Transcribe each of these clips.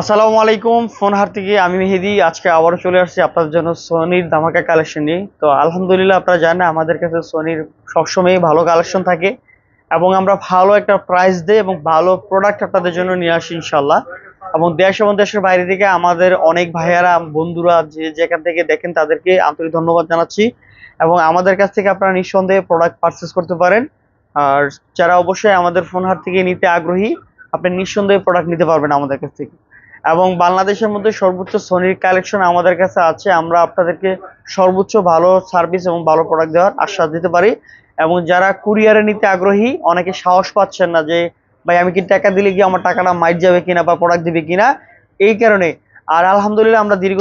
আসসালামু আলাইকুম, ফোন হার থেকে আমি মেহেদি। আজকে আবারও চলে আসছি আপনাদের জন্য সোনির ধামাকা কালেকশন নিয়ে। তো আলহামদুলিল্লাহ আপনারা জানেন, আমাদের কাছে সোনির সবসময়ই ভালো কালেকশন থাকে এবং আমরা ভালো একটা প্রাইস দিই এবং ভালো প্রোডাক্ট আপনাদের জন্য নিয়ে আসি ইনশাল্লাহ এবং দেশ এবং দেশের বাইরে থেকে আমাদের অনেক ভাইয়ারা, বন্ধুরা যে যেখান থেকে দেখেন তাদেরকে আন্তরিক ধন্যবাদ জানাচ্ছি। এবং আমাদের কাছ থেকে আপনারা নিঃসন্দেহে প্রোডাক্ট পারচেস করতে পারেন। আর যারা অবশ্যই আমাদের ফোন হাট থেকে নিতে আগ্রহী, আপনি নিঃসন্দেহে প্রোডাক্ট নিতে পারবেন আমাদের কাছ থেকে। এবং বাংলাদেশের মধ্যে সর্বোচ্চ সোনির কালেকশন আমাদের কাছে আছে। আমরা আপনাদেরকে সর্বোচ্চ ভালো সার্ভিস এবং ভালো প্রোডাক্ট দেওয়ার আশ্বাস দিতে পারি। এবং যারা কুরিয়ারে নিতে আগ্রহী, অনেকে সাহস পাচ্ছেন না যে, ভাই, আমি কি টাকা দিলে কি আমার টাকাটা মাইট যাবে কিনা বা প্রোডাক্ট দিবে কিনা? এই কারণে। আর আলহামদুলিল্লাহ আমরা দীর্ঘ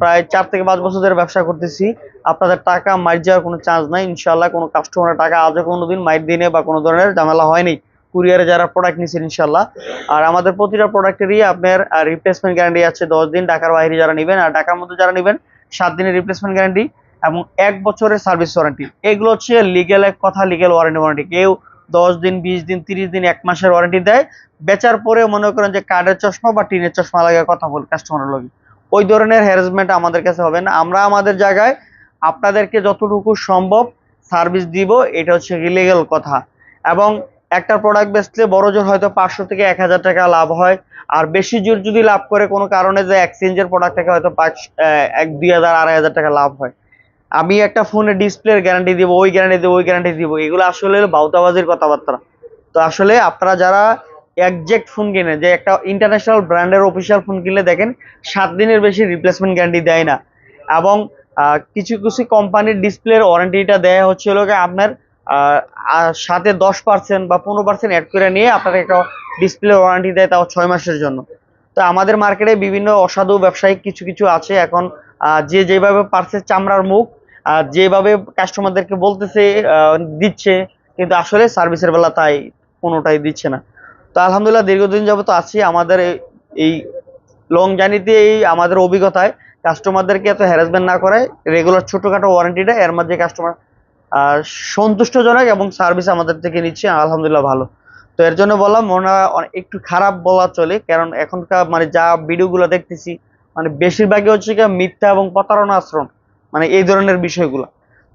প্রায় চার থেকে পাঁচ বছর ধরে ব্যবসা করতেছি। আপনাদের টাকা মাইট যাওয়ার কোনো চান্স নাই। ইনশাল্লাহ কোনো কাস্টমারের টাকা আজও কোনোদিন মাইট দিনে বা কোনো ধরনের ঝামেলা হয়নি। কুরিয়ারে যারা প্রোডাক্ট নিচ্ছেন ইনশাল্লাহ আর আমাদের প্রতিটা প্রোডাক্টেরই আপনার রিপ্লেসমেন্ট গ্যারান্টি আছে। দশ দিন ঢাকার বাইরে যারা নেবেন আর ঢাকার মধ্যে যারা নেবেন, সাত দিনের রিপ্লেসমেন্ট গ্যারান্টি এবং এক বছরের সার্ভিস ওয়ারেন্টি এগুলো হচ্ছে লিগেল এক কথা লিগেল ওয়ারেন্টি ওয়ারেন্টি কেউ দশ দিন, বিশ দিন, তিরিশ দিন, এক মাসের ওয়ারেন্টি দেয়। বেচার পরে মনে করেন যে কার্ডের চশমা বা টিনের চশমা লাগে কথা বল কাস্টমারের লগে। ওই ধরনের হ্যারাসমেন্ট আমাদের কাছে হবে না। আমরা আমাদের জায়গায় আপনাদেরকে যতটুকু সম্ভব সার্ভিস দিব, এটা হচ্ছে ইলিগেল কথা। এবং একটা প্রোডাক্ট বেচলে বড় জোর হয়তো পাঁচশো থেকে এক হাজার টাকা লাভ হয়। আর বেশি জোর যদি লাভ করে কোনো কারণে যে এক্সচেঞ্জের প্রোডাক্ট থেকে হয়তো পাঁচ এক, দুই হাজার, আড়াই হাজার টাকা লাভ হয়। আমি একটা ফোনের ডিসপ্লের গ্যারান্টি দিব, ওই গ্যারান্টি দিব, ওই গ্যারান্টি দিব। এগুলো আসলে বাউতাবাজির কথাবার্তা। তো আসলে আপনারা যারা একজেক্ট ফোন কিনেন, যে একটা ইন্টারন্যাশনাল ব্র্যান্ডের অফিসিয়াল ফোন কিনলে দেখেন, সাত দিনের বেশি রিপ্লেসমেন্ট গ্যারান্টি দেয় না। এবং কিছু কিছু কোম্পানির ডিসপ্লের ওয়ারেন্টিটা দেয়া হচ্ছে আপনার সাথে দশ পার্সেন্ট বা পনেরো পার্সেন্ট অ্যাড করে নিয়ে আপনাকে একটা ডিসপ্লে ওয়ারেন্টি দেয় তাও ছয় মাসের জন্য। তো আমাদের মার্কেটে বিভিন্ন অসাধু ব্যবসায়িক কিছু কিছু আছে। এখন যে যেভাবে পারছে চামড়ার মুখ যেভাবে কাস্টমারদেরকে বলতেছে দিচ্ছে, কিন্তু আসলে সার্ভিসের বেলা তাই কোনোটাই দিচ্ছে না। তো আলহামদুলিল্লাহ দীর্ঘদিন যাবত আছি আমাদের এই- লং জার্নিতে এই আমাদের অভিজ্ঞতায়। কাস্টমারদেরকে এত হ্যারাসমেন্ট না করায় রেগুলার ছোটোখাটো ওয়ারেন্টিটা এর মধ্যে কাস্টমার সন্তুষ্টজনক এবং সার্ভিস আমাদের থেকে নিচ্ছে, আলহামদুলিল্লাহ ভালো। তো এর জন্য বললাম হয় একটু খারাপ বলা চলে, কারণ এখনকার মানে যা ভিডিওগুলো দেখতেছি মানে বেশিরভাগই হচ্ছে কি মিথ্যা এবং প্রতারণা আশ্রম মানে এই ধরনের বিষয়গুলো।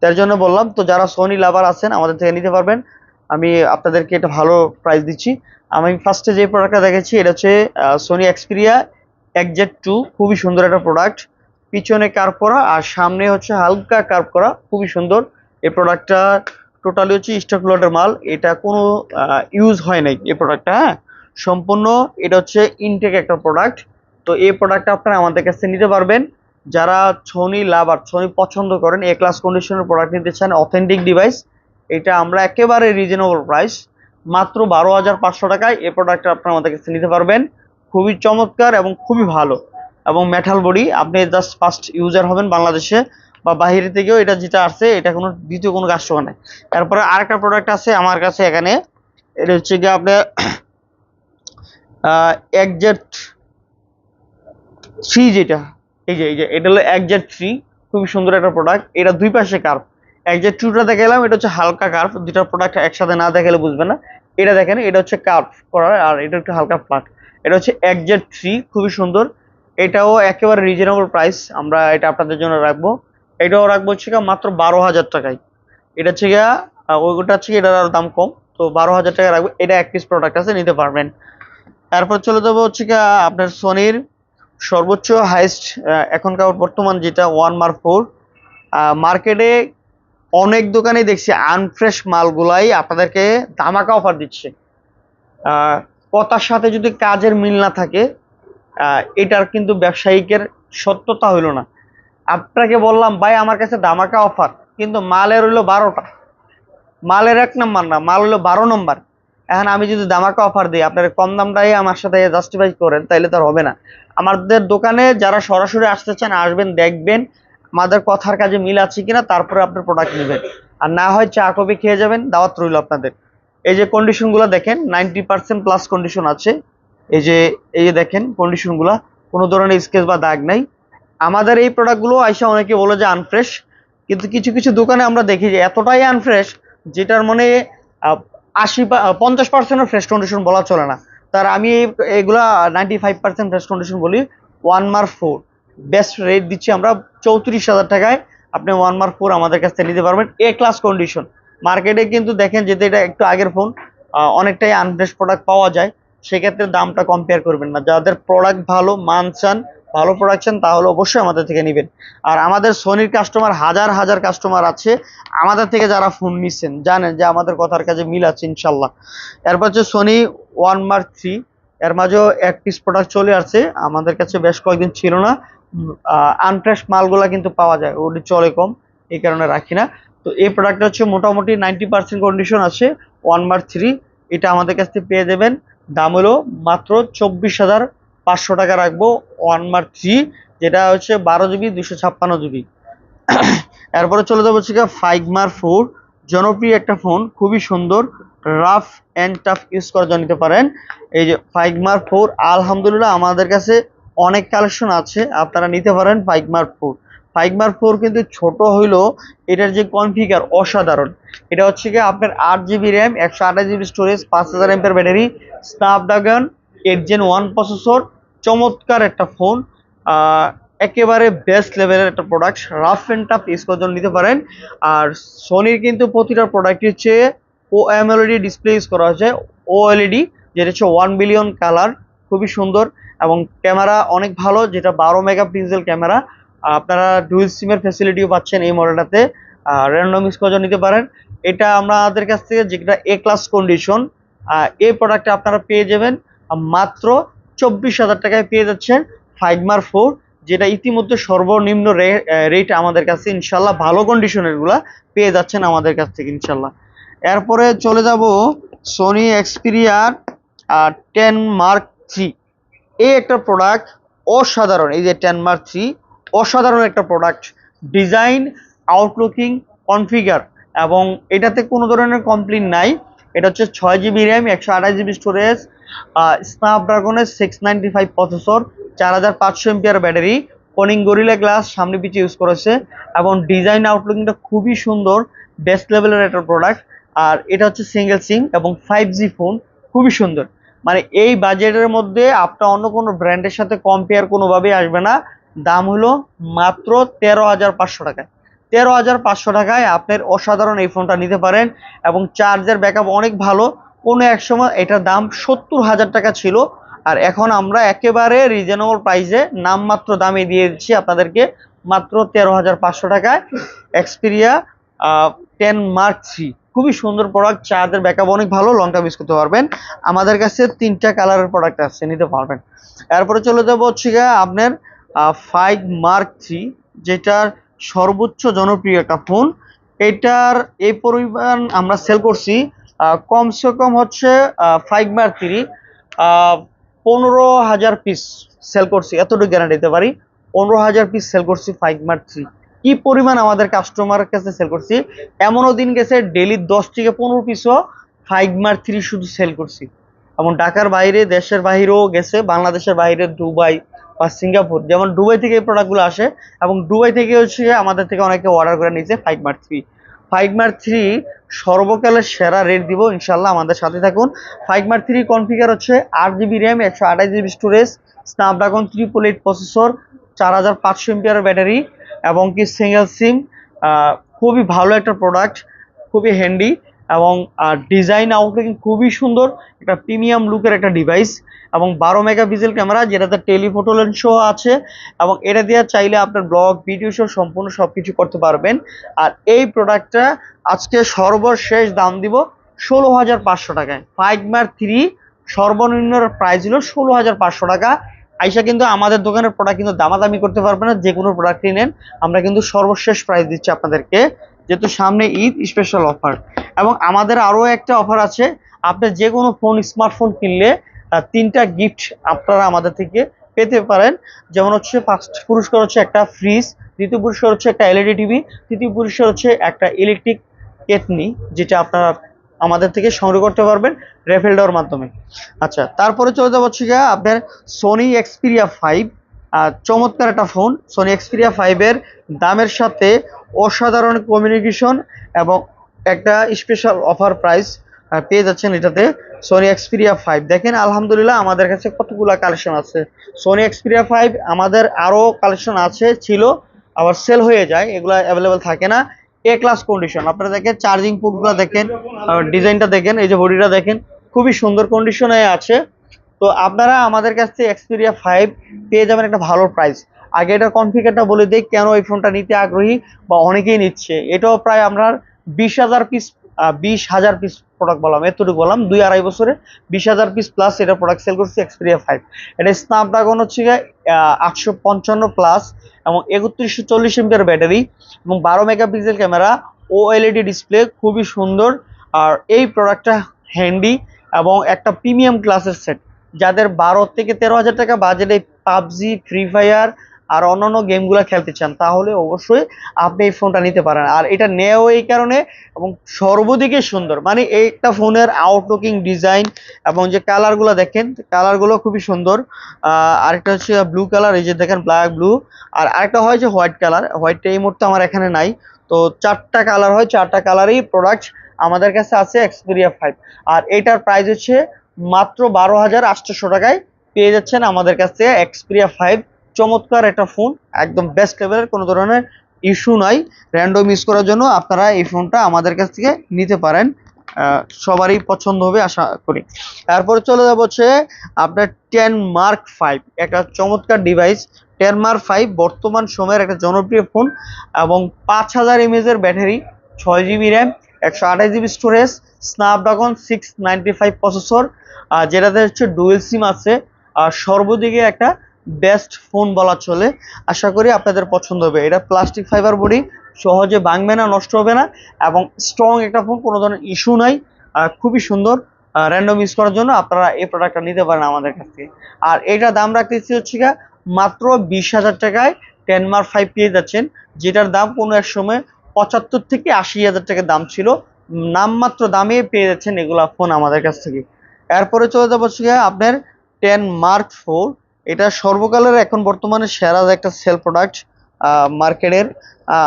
তার জন্য বললাম, তো যারা সোনি লাভার আছেন, আমাদের থেকে নিতে পারবেন। আমি আপনাদেরকে একটা ভালো প্রাইস দিচ্ছি। আমি ফার্স্টে যে প্রোডাক্টটা দেখেছি, এটা হচ্ছে সোনি এক্সপিরিয়া একজেট টু খুবই সুন্দর একটা প্রোডাক্ট পিছনে কার্ভ করা, আর সামনে হচ্ছে হালকা কার্ভ করা, খুবই সুন্দর। এই প্রোডাক্টটা টোটালি হচ্ছে স্টক লটের মাল। এটা কোনো ইউজ হয় নাই এই প্রোডাক্টটা হ্যাঁ? সম্পূর্ণ এটা হচ্ছে ইনটেক একটা প্রোডাক্ট তো এই প্রোডাক্টটা আপনারা আমাদের কাছে নিতে পারবেন। যারা সোনি লাভার ছনি পছন্দ করেন এ ক্লাস কন্ডিশনের প্রোডাক্ট নিতে চান অথেন্টিক ডিভাইস এটা আমরা একেবারে রিজনেবল প্রাইস মাত্র বারো হাজার পাঁচশো টাকায় এই প্রোডাক্টটা আপনারা আমাদের কাছে নিতে পারবেন। খুবই চমৎকার এবং খুবই ভালো। এবং মেটাল বডি আপনি জাস্ট ফার্স্ট ইউজার হবেন বাংলাদেশে। বা বাইরে থেকেও এটা যেটা আসছে, এটা কোনো দ্বিতীয় কোনো কাস্টমার নেই তারপরে আরেকটা প্রোডাক্ট আছে আমার কাছে এখানে। এটা হচ্ছে গিয়ে আপনার একজেট থ্রি যেটা। এই যে এই যে, এটা হলো একজেট থ্রি খুবই সুন্দর একটা প্রোডাক্ট এটা দুই পাশে কার্ভ একজেট টুটা দেখালাম, এটা হচ্ছে হালকা কার্ভ দুটা প্রোডাক্ট একসাথে না দেখালে বুঝবে না। এটা দেখেন, এটা হচ্ছে কার্ভ করার, আর এটা একটু হালকা ফ্ল্যাট এটা হচ্ছে একজেট থ্রি খুবই সুন্দর। এটাও একেবারে রিজনেবল প্রাইস আমরা এটা আপনাদের জন্য রাখব। এটাও রাখব হচ্ছে গিয়ে মাত্র বারো হাজার টাকায়। এটা হচ্ছে গিয়া ওইটা হচ্ছে এটার আরও দাম কম। তো বারো হাজার টাকা রাখব। এটা এক পিস প্রোডাক্ট আছে, নিতে পারবেন। তারপর চলে যাব হচ্ছে গিয়া আপনার সোনির সর্বোচ্চ হাইস্ট এখনকার বর্তমান যেটা ওয়ান মার্ক ফোর মার্কেটে অনেক দোকানেই দেখছি আনফ্রেশ মালগুলাই আপনাদেরকে ধামাকা অফার দিচ্ছে। কথার সাথে যদি কাজের মিল না থাকে এটার কিন্তু ব্যবসায়িকের সত্যতা হইল না। আপনাকে বললাম, ভাই, আমার কাছে দামাকা অফার, কিন্তু মালের হইল বারোটা। মালের এক নাম্বার না, মাল হইল বারো নম্বর। এখন আমি যদি দামাকা অফার দিই, আপনার কম দামটাই আমার সাথে জাস্টিফাই করেন, তাইলে তো হবে না। আমাদের দোকানে যারা সরাসরি আসতে চান, আসবেন, দেখবেন, আমাদের কথার কাজে মিল আছে কিনা, তারপরে আপনার প্রোডাক্ট নেবেন। আর না হয় চা, কফি খেয়ে যাবেন, দাওয়াত রইল আপনাদের। এই যে কন্ডিশনগুলো দেখেন নাইনটি পার্সেন্ট প্লাস কন্ডিশন আছে। এই যে এই যে দেখেন কন্ডিশনগুলো কোনো ধরনের স্কেচ বা দাগ নাই। আমাদের এই প্রোডাক্টগুলো আইসা অনেকে বলে যে আনফ্রেশ কিন্তু কিছু কিছু দোকানে আমরা দেখি যে এতটাই আনফ্রেশ যেটার মানে আশি পঞ্চাশ পার্সেন্টও ফ্রেশ কন্ডিশন বলা চলে না। তার আমি এগুলা ninety five percent fresh condition বলি one mark four best rate দিচ্ছি আমরা চৌত্রিশ হাজার টাকায়। আপনি ওয়ান মার্ক ফোর আমাদের কাছ থেকে নিতে পারবেন। এ ক্লাস কন্ডিশন মার্কেটে কিন্তু দেখেন যেহেতু এটা একটু আগের ফোন অনেকটাই আনফ্রেশ প্রোডাক্ট পাওয়া যায়। সেক্ষেত্রে দামটা কম্পেয়ার করবেন না। যাদের প্রোডাক্ট ভালো, মান চান ভালো প্রোডাকশন তাহলে অবশ্যই আমাদের থেকে নেবেন। আর আমাদের সোনির কাস্টমার হাজার হাজার কাস্টমার আছে। আমাদের থেকে যারা ফোন নিচ্ছেন, জানেন যে আমাদের কথার কাছে মিল আছে ইনশাল্লাহ। এরপর হচ্ছে সোনি ওয়ান মার্ক থ্রি এর মাঝেও এক পিস প্রোডাক্ট চলে আসছে। আমাদের কাছে বেশ কয়েকদিন ছিল না। আনফ্রেশ মালগুলা কিন্তু পাওয়া যায় ওটি চলে কম, এই কারণে রাখি না। তো এই প্রোডাক্টটা হচ্ছে মোটামুটি নাইনটি পার্সেন্ট কন্ডিশন আছে ওয়ান মার্ক থ্রি এটা আমাদের কাছ থেকে পেয়ে দেবেন। দাম হলো মাত্র চব্বিশ হাজার পাঁচশো টাকা রাখব ওয়ান মার্ক থ্রি যেটা হচ্ছে বারো জিবি দুশো ছাপ্পান্ন জিবি এরপরে চলে যাব হচ্ছে ফাইভ মার ফোর জনপ্রিয় একটা ফোন খুবই সুন্দর রাফ অ্যান্ড টাফ ইউজ করার জন্য নিতে পারেন। এই যে ফাইভ মার ফোর আলহামদুলিল্লাহ আমাদের কাছে অনেক কালেকশন আছে, আপনারা নিতে পারেন ফাইভ মার ফোর ফাইভ মার ফোর কিন্তু ছোট হইলেও এটার যে কনফিগার অসাধারণ। এটা হচ্ছে কি আপনার আট জিবি র্যাম একশো আঠাশ জিবি স্টোরেজ পাঁচ হাজার এমপের battery Snapdragon eight gen one processor চমৎকার একটা ফোন একেবারে বেস্ট লেভেলের একটা product rough and tough use করার নিতে পারেন। আর সোনির কিন্তু প্রতিটা প্রোডাক্টের চেয়ে ও এমএলইডি ডিসপ্লে ইউজ করা হয়েছে। ও এলইডি যেটা হচ্ছে ওয়ান বিলিয়ন কালার খুবই সুন্দর এবং ক্যামেরা অনেক ভালো, যেটা বারো মেগাপিক্সেল ক্যামেরা আপনারা ডুয়েল সিমের ফ্যাসিলিটিও পাচ্ছেন এই মডেলটাতে র্যান্ডম ইউজ করার জন্য নিতে পারেন। এটা আমাদের কাছ থেকে যেটা এ ক্লাস কন্ডিশন এই প্রোডাক্টটা আপনারা পেয়ে যাবেন। মাত্র চব্বিশ হাজার টাকায় পেয়ে যাচ্ছেন ফাইভ মার ফোর যেটা ইতিমধ্যে সর্বনিম্ন রেট আমাদের কাছে ইনশাল্লাহ ভালো কন্ডিশনেরগুলা পেয়ে যাচ্ছেন আমাদের কাছ থেকে ইনশাল্লাহ। এরপরে চলে যাব সোনি এক্সপিরিয়ার আর টেন মার্ক থ্রি এই একটা প্রোডাক্ট অসাধারণ, এই যে টেন মার্ক থ্রি অসাধারণ একটা প্রোডাক্ট ডিজাইন আউটলুকিং কনফিগার এবং এটাতে কোনো ধরনের কমপ্লেন নাই। এটা হচ্ছে ছয় জিবি র্যাম একশো আঠাশ জিবি স্টোরেজ স্ন্যাপড্রাগনের সিক্স নাইনটি ফাইভ প্রসেসর চার হাজার পাঁচশো এমপিআর ব্যাটারি কনিং গরিলা গ্লাস সামনে পিছিয়ে ইউজ করেছে এবং ডিজাইন আউটলুকিংটা খুবই সুন্দর বেস্ট লেভেলের একটা প্রোডাক্ট আর এটা হচ্ছে সিঙ্গেল সিম এবং ফাইভ জি ফোন খুবই সুন্দর। মানে এই বাজেটের মধ্যে আপনার অন্য কোনো ব্র্যান্ডের সাথে কম্পেয়ার কোনোভাবেই আসবে না, দাম হলো মাত্র তেরো হাজার পাঁচশো টাকায়। তেরো হাজার পাঁচশো টাকায় আপনার অসাধারণ এই ফোনটা নিতে পারেন এবং চার্জের ব্যাকআপ অনেক ভালো কোনো এক সময় এটার দাম সত্তর হাজার টাকা ছিল। আর এখন আমরা একেবারে রিজনেবল প্রাইসে নামমাত্র দামে দিয়ে দিচ্ছি আপনাদেরকে মাত্র তেরো হাজার পাঁচশো টাকায় এক্সপিরিয়া টেন মার্ক থ্রি খুবই সুন্দর প্রোডাক্ট চার্জের ব্যাকআপ অনেক ভালো লং টাইম ইউজ করতে পারবেন। আমাদের কাছে তিনটা কালারের প্রোডাক্ট আছে, নিতে পারবেন। এরপরে চলে যাব হচ্ছে আপনার ফাইভ মার্ক থ্রি যেটার সর্বোচ্চ জনপ্রিয় একটা ফোন। এটার এই পরিমাণ আমরা সেল করছি কমসে কম হচ্ছে ফাইভ মার্ক থ্রি পনেরো হাজার পিস সেল করছি, এতটুকু গ্যারান্টি দিতে পারি। পনেরো হাজার পিস সেল করছি ফাইভ মার্ক থ্রি কি পরিমাণ আমাদের কাস্টমার কাছে সেল করছি? এমনও দিন গেছে ডেলি দশ থেকে পনেরো পিসও ফাইভ মার্ক থ্রি শুধু সেল করছি। এবং ঢাকার বাইরে, দেশের বাইরেও গেছে, বাংলাদেশের বাইরে, দুবাই বা সিঙ্গাপুর। যেমন দুবাই থেকে এই প্রোডাক্টগুলো আসে, এবং দুবাই থেকে হচ্ছে আমাদের থেকে অনেকে অর্ডার করে নিয়েছে five mark three five mark three সর্বকালের সেরা রেট দিব ইনশাল্লাহ আমাদের সাথে থাকুন। ফাইভ মার্ক থ্রি কনফিগার হচ্ছে আট জিবি র্যাম একশো আঠাশ GB storage Snapdragon triple eight processor চার হাজার পাঁচশো এমপিআর ব্যাটারি এবং কি সিঙ্গেল সিম খুবই ভালো একটা প্রোডাক্ট খুবই হ্যান্ডি এবং ডিজাইন আউটলুকিং খুবই সুন্দর, একটা প্রিমিয়াম লুকের একটা ডিভাইস এবং বারো মেগাপিক্সেল ক্যামেরা যেটাতে টেলিফোটো লেন্স সহ আছে এবং এটা দিয়ে চাইলে আপনার ব্লগ ভিডিও সহ সম্পূর্ণ সব কিছু করতে পারবেন। আর এই প্রোডাক্টটা আজকে সর্বশেষ দাম দিব ষোলো হাজার পাঁচশো টাকায়। ফাইভ মার থ্রি সর্বনিম্ন প্রাইস ছিল ষোলো হাজার পাঁচশো টাকা। আইসা কিন্তু আমাদের দোকানের প্রোডাক্ট কিন্তু দামাদামি করতে পারবে না, যে কোনো প্রোডাক্টই নেন আমরা কিন্তু সর্বশেষ প্রাইস দিচ্ছি আপনাদেরকে। যেহেতু সামনে ঈদ স্পেশাল অফার এবং আমাদের আরও একটা অফার আছে, আপনি যে কোনো ফোন স্মার্টফোন কিনলে তিনটা গিফট আপনারা আমাদের থেকে পেতে পারেন। যেমন হচ্ছে ফার্স্ট পুরস্কার হচ্ছে একটা ফ্রিজ দ্বিতীয় পুরস্কার হচ্ছে একটা এলইডি টিভি তৃতীয় পুরস্কার হচ্ছে একটা ইলেকট্রিক কেটনি যেটা আপনারা আমাদের থেকে সংগ্রহ করতে পারবেন রেফেল দেওয়ার মাধ্যমে। আচ্ছা তারপরে চলে যাব হচ্ছে গিয়ে আপনার সোনি এক্সপিরিয়া ফাইভ চমৎকার একটা ফোন সোনি এক্সপিরিয়া ফাইভের দামের সাথে অসাধারণ কমিউনিকেশন এবং একটা স্পেশাল অফার প্রাইস পেয়ে যাচ্ছেন এটাতে সোনি এক্সপিরিয়া ফাইভ দেখেন, আলহামদুলিল্লাহ আমাদের কাছে কতগুলা কালেকশন আছে। সোনি এক্সপিরিয়া ফাইভ আমাদের আরও কালেকশন আছে, ছিল, আবার সেল হয়ে যায়, এগুলো অ্যাভেলেবেল থাকে না। এ ক্লাস কন্ডিশন আপনারা দেখেন চার্জিং পোর্টগুলো দেখেন ডিজাইনটা দেখেন, এই যে বডিটা দেখেন, খুবই সুন্দর কন্ডিশনে আছে। তো আপনারা আমাদের কাছ থেকে এক্সপিরিয়া ফাইভ পেয়ে যাবেন একটা ভালো প্রাইস আগে এটা কনফিগারটা বলে দিই, কেন এই ফোনটা নিতে আগ্রহী বা অনেকেই নিচ্ছে। এটাও প্রায় আমরা বিশ হাজার পিস বিশ হাজার পিস প্রোডাক্ট বললাম, এতটুকু বললাম, দুই আড়াই বছরে বিশ হাজার পিস প্লাস এটা প্রোডাক্ট সেল করছে এক্সপিরিয়া ফাইভ এটা স্ন্যাপড্রাগন হচ্ছে আটশো পঞ্চান্ন প্লাস এবং একত্রিশশো চল্লিশ এমপিয়ার ব্যাটারি এবং বারো মেগাপিক্সেল ক্যামেরা ও এলইডি ডিসপ্লে খুবই সুন্দর। আর এই প্রোডাক্টটা হ্যান্ডি এবং একটা প্রিমিয়াম ক্লাসের সেট যাদের বারো থেকে তেরো হাজার টাকা বাজেটে পাবজি ফ্রি ফায়ার আর অন্যান্য গেমগুলো খেলতে চান তাহলে অবশ্যই আপনি এই ফোনটা নিতে পারেন। আর এটা নেও এই কারণে এবং সর্বদিকে সুন্দর। মানে একটা ফোনের আউটলুকিং ডিজাইন এবং যে কালারগুলো দেখেন কালারগুলো খুবই সুন্দর। আহ, আরেকটা হচ্ছে ব্লু কালার এই যে দেখেন ব্ল্যাক ব্লু আর আরেকটা হয় যে হোয়াইট কালার হোয়াইটটা এই মুহূর্তে আমার এখানে নাই। তো চারটা কালার হয় চারটা কালারই প্রোডাক্ট আমাদের কাছে আছে এক্সপিরিয়া ফাইভ আর এটার প্রাইস হচ্ছে মাত্র বারো হাজার আটশোশো টাকায় পেয়ে যাচ্ছেন আমাদের কাছ থেকে এক্সপিরিয়া ফাইভ চমৎকার একটা ফোন একদম বেস্ট লেভেলের কোনো ধরনের ইস্যু নাই। র্যান্ডম ইউজ করার জন্য আপনারা এই ফোনটা আমাদের কাছ থেকে নিতে পারেন। সবারই পছন্দ হবে, আশা করি। তারপরে চলে যাব হচ্ছে আপনার টেন মার্ক ফাইভ একটা চমৎকার ডিভাইস টেন মার্ক ফাইভ বর্তমান সময়ের একটা জনপ্রিয় ফোন এবং পাঁচ হাজার এমএজের ব্যাটারি ছয় জিবি র্যাম একশো আঠাশ GB storage Snapdragon six ninety five processor যেটাতে হচ্ছে ডুয়েল সিম আছে, আর সর্বদিকে একটা বেস্ট ফোন বলা চলে। আশা করি আপনাদের পছন্দ হবে। এটা প্লাস্টিক ফাইবার বডি সহজে ভাঙবে না, নষ্ট হবে না, এবং স্ট্রং একটা ফোন কোনো ধরনের ইস্যু নাই খুবই সুন্দর র্যান্ডম ইউজ করার জন্য আপনারা এই প্রোডাক্টটা নিতে পারেন আমাদের কাছ আর এটা দাম রাখতেছি হচ্ছে মাত্র বিশ হাজার টাকায় টেন মার্ক ফাইভ পেয়ে যাচ্ছেন, যেটার দাম কোনো এক সময় পঁচাত্তর থেকে আশি হাজার টাকা দাম ছিল। নামমাত্র দামে পেয়ে যাচ্ছেন এগুলা ফোন আমাদের কাছ থেকে। এরপরে চলে যাব আপনার টেন মার্ক ফোর এটা সর্বকালের এখন বর্তমানে সেরা একটা সেল প্রোডাক্ট মার্কেটের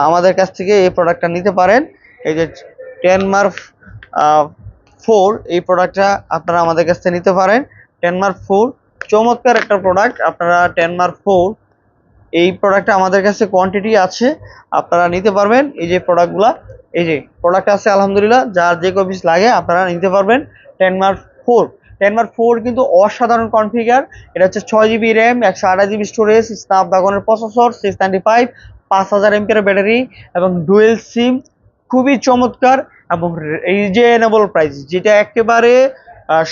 আমাদের কাছ থেকে এই প্রোডাক্টটা নিতে পারেন। এই যে টেন মার্ক ফোর এই প্রোডাক্টটা আপনারা আমাদের কাছ থেকে নিতে পারেন। টেন মার্ক ফোর চমৎকার একটা প্রোডাক্ট আপনারা টেন মার্ক ফোর এই প্রোডাক্টটা আমাদের কাছে কোয়ান্টিটি আছে, আপনারা নিতে পারবেন। এই যে প্রোডাক্টগুলা এই যে প্রোডাক্ট আছে, আলহামদুলিল্লাহ, যার যে কপিস লাগে, আপনারা নিতে পারবেন। Ten mark four ten mark four কিন্তু অসাধারণ কনফিগার এটা হচ্ছে ছয় জিবি র্যাম একশো আঠাশ জিবি স্টোরেজ স্ন্যাপড্রাগনের প্রসেসর সিক্স নাইনটি ফাইভ পাঁচ হাজার এমপিয়ার ব্যাটারি এবং ডুয়েল সিম খুবই চমৎকার এবং রিজনেবল প্রাইস যেটা একেবারে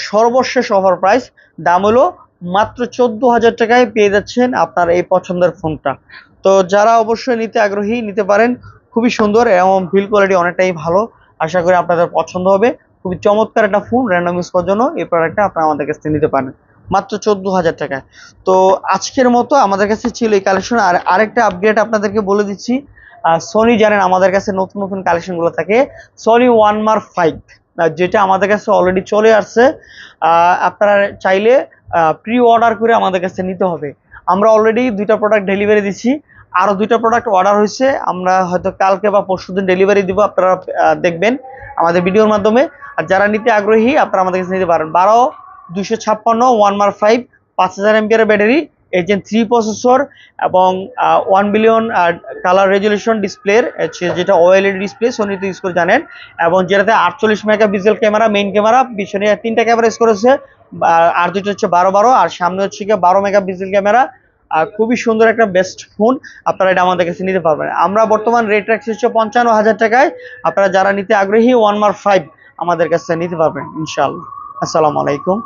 সর্বশেষ অফার প্রাইস দাম হলো মাত্র চোদ্দ হাজার টাকায় পেয়ে যাচ্ছেন আপনার এই পছন্দের ফোনটা। তো যারা অবশ্যই নিতে আগ্রহী, নিতে পারেন, খুবই সুন্দর এবং বিল কোয়ালিটি অনেকটাই ভালো। আশা করি আপনাদের পছন্দ হবে। খুবই চমৎকার একটা ফোন র্যান্ডম ইউজ করার জন্য এই প্রোডাক্টটা আপনারা আমাদের কাছ থেকে নিতে পারেন। মাত্র চোদ্দ হাজার টাকায়। তো আজকের মতো আমাদের কাছে ছিল এই কালেকশন আর আরেকটা আপডেট আপনাদেরকে বলে দিচ্ছি সোনি জানেন আমাদের কাছে নতুন নতুন কালেকশনগুলো থাকে। সনি ওয়ান মার্ক ফাইভ যেটা আমাদের কাছে অলরেডি চলে আসছে। আপনারা চাইলে প্রি অর্ডার করে আমাদের কাছে নিতে হবে। আমরা অলরেডি দুইটা প্রোডাক্ট ডেলিভারি দিচ্ছি আরও দুইটা প্রোডাক্ট অর্ডার হয়েছে। আমরা হয়তো কালকে বা পরশুদিন ডেলিভারি দিব। আপনারা দেখবেন আমাদের ভিডিওর মাধ্যমে। আর যারা নিতে আগ্রহী, আপনারা আমাদের কাছে নিতে পারেন। বারো দুইশো ছাপ্পান্ন ওয়ান মার ফাইভ পাঁচ হাজার ampere battery agent three processor এবং ওয়ান বিলিয়ন কালার রেজলিউশন ডিসপ্লের যেটা ওএলইডি ডিসপ্লে সোনি তো ইউজ করে জানেন। এবং যেটাতে আটচল্লিশ mega pixel camera main camera পিছনে তিনটা ক্যামেরা ইউজ করেছে। আর- দুইটা হচ্ছে বারো বারো, আর সামনে হচ্ছে গিয়ে বারো মেগা পিক্সেল ক্যামেরা। আর খুবই সুন্দর একটা বেস্ট ফোন আপনারা এটা আমাদের কাছে নিতে পারবেন। আমরা বর্তমান রেট রাখছি হচ্ছে পঞ্চান্ন হাজার টাকায়। আপনারা যারা নিতে আগ্রহী ওয়ান মার্ক ফাইভ আমাদের কাছে নিতে পারবেন ইনশাল্লাহ আসসালামু আলাইকুম।